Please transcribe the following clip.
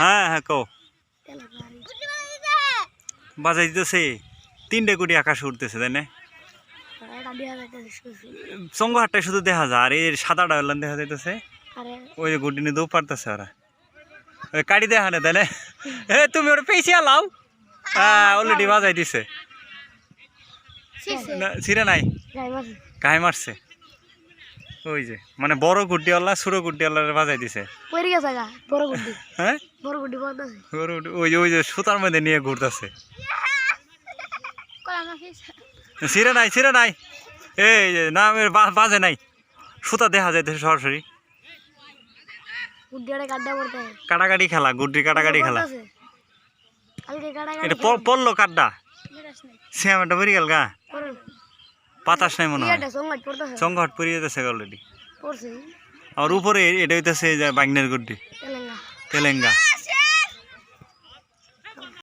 হ্যাঁ হ্যাঁ কো বাজাই দিতেছে তিনটে কোটি আকাশ উঠতেছে তাই না? চঙ্গ হাটটাই শুধু দেখা যায় আর এই সাদাটা হলাম দেখা যাইতেছে। ওই যে গুড্ডি নিয়ে দৌ পারতেছে ওরা। ওই কাটি দেখা না তাই না? এ তুমি ওরা পেয়েছি আলাও হ্যাঁ অলরেডি বাজাই দিছে ছিঁড়ে নাই? গায়ে মারছে। ওই যে মানে বড় গুড্ডিওয়ালা ছোট গুড্ডিওয়ালার বাজাই দিছে। পড়ে গেছে গা বড় গুড্ডি। হ্যাঁ? বড় গুড্ডি বলতেছে বড় গুড্ডি- ওই যে ওই যে সুতার মধ্যে নিয়ে ঘুরতেছে। ছিঁড়ে নাই ছিঁড়ে নাই। এই যে না বাজে নাই। সুতা দেখা যাইতেছে সরাসরি। গুড্ডি কাটাকাটি খেলা গুড্ডি কাটাকাটি খেলা। এটা পড়ল কাড্ডা। শ্যামাটা বেরিয়ে গেল গা। পাতাস নাই মনে হয়। পড়তেছে পরিয়ে যেতেছে অলরেডি আর উপরে এটা হইতেছে যে বাগনের গুড্ডি। তেলেঙ্গা। তেলেঙ্গা।